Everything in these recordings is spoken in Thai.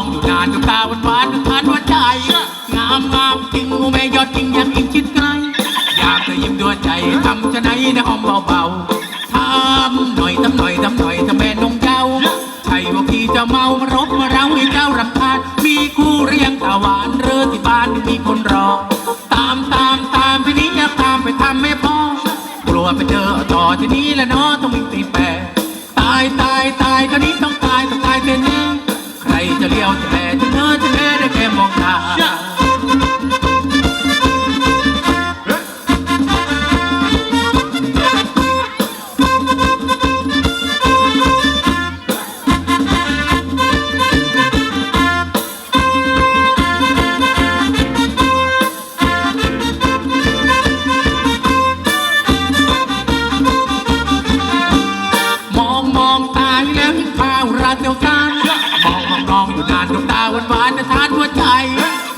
องอยู่นานจนตาวันวานจนทานหัวใจ งามงามจริงงูแม่ยอดจริงอยากอิงชิดไกล อยากจะยิ้มด้วยใจทำจะไหนนะหอมเบาๆทำหน่อยทำหน่อยทำหน่อยทำแม่นงเจ้าใช่ว่าพี่จะเมารบมาเราให้เจ้ารำคาญมีคู่เรียงตาหวานเรือที่บ้านมีคนรอ ตามตามตามไปนี้อยากตามไปทำไม่พอกลัวไปเจอต่อที่นี้แล้วเนาะต้องมีตีแปรตายตายตายก็นี้ต้องตาย รจะเลี้ยวจะแลจะเนอจะแลได้แค่มองตามองมองตาแล้วหิ้งข้าวราดเดียวกัน มองอยู่นานดวงตาหวานหวานจะทานหัวใจ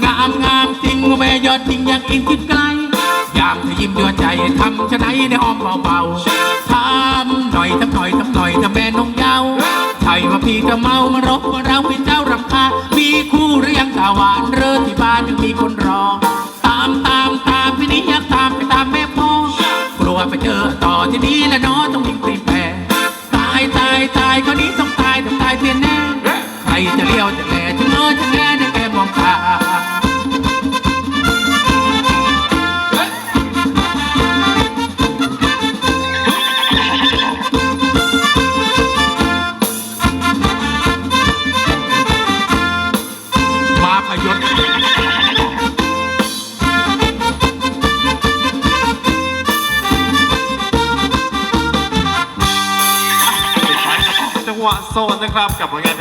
งามงามจริงว่าแม่ยอดจริงอยากกินคิดไกลยามเธอยิ้มยัวใจทำชะไหนในอ้อมเบาๆทำหน่อยทำหน่อยทำหน่อยทำแม่นงเยาว์ใช่ว่าพี่จะเมามารบว่าเราเป็นเจ้ารำคา มีคู่เรียงตาหวานเรือที่บ้านยังมีคนรอ ตามตามตามพี่นี้อยากตามไปตามแม่พ่อกลัวไปเจอต่อที่นี้แล้วเนาะต้องวิ่งตีแปรตายตายตายคนนี้ต้อง รจะเลี้ยวจะแลจะเงอจะแงได้แค่มองตามาพยศจังหวะโซนนะครับกับผลงานเพลง